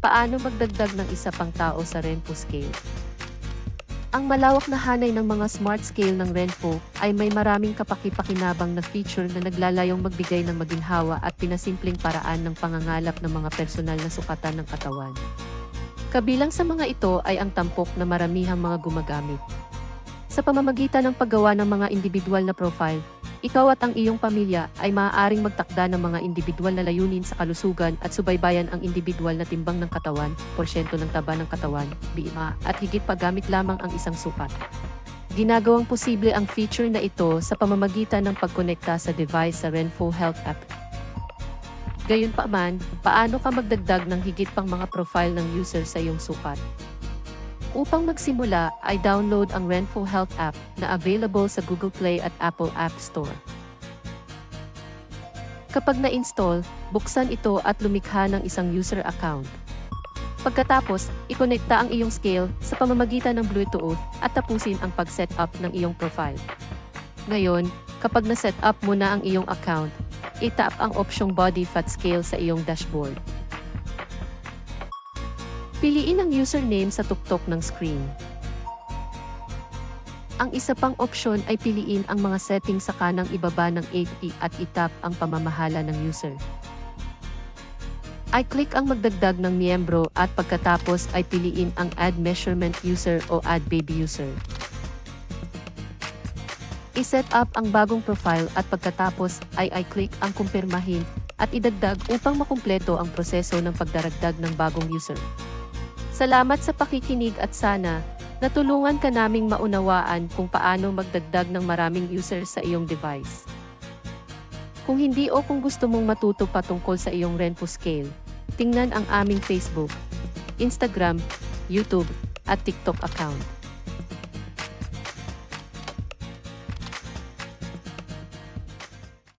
Paano magdagdag ng isa pang tao sa Renpo scale? Ang malawak na hanay ng mga smart scale ng Renpo ay may maraming kapaki-pakinabang na feature na naglalayong magbigay ng maginhawa at pinasimpleng paraan ng pangangalap ng mga personal na sukatan ng katawan. Kabilang sa mga ito ay ang tampok na maramihang mga gumagamit. Sa pamamagitan ng paggawa ng mga individual na profile, ikaw at ang iyong pamilya ay maaaring magtakda ng mga individual na layunin sa kalusugan at subaybayan ang individual na timbang ng katawan, porsyento ng taba ng katawan, BMI, at higit pa gamit lamang ang isang sukat. Ginagawang posible ang feature na ito sa pamamagitan ng pagkonekta sa device sa Renfo Health App. Gayunpaman, paano ka magdagdag ng higit pang mga profile ng user sa iyong sukat? Upang magsimula, ay download ang Renfo Health app na available sa Google Play at Apple App Store. Kapag na-install, buksan ito at lumikha ng isang user account. Pagkatapos, ikonekta ang iyong scale sa pamamagitan ng Bluetooth at tapusin ang pag-set up ng iyong profile. Ngayon, kapag na-set up mo na ang iyong account, itap ang opsyong body fat scale sa iyong dashboard. Piliin ang username sa tuktok ng screen. Ang isa pang opsyon ay piliin ang mga settings sa kanang ibaba ng AP at itap ang pamamahala ng user. I-click ang magdagdag ng miyembro at pagkatapos ay piliin ang Add Measurement User o Add Baby User. I-set up ang bagong profile at pagkatapos ay i-click ang kumpirmahin at idagdag upang makumpleto ang proseso ng pagdaragdag ng bagong user. Salamat sa pakikinig at sana, natulungan ka naming maunawaan kung paano magdagdag ng maraming user sa iyong device. Kung hindi o kung gusto mong matuto patungkol sa iyong Renpo Scale, tingnan ang aming Facebook, Instagram, YouTube, at TikTok account.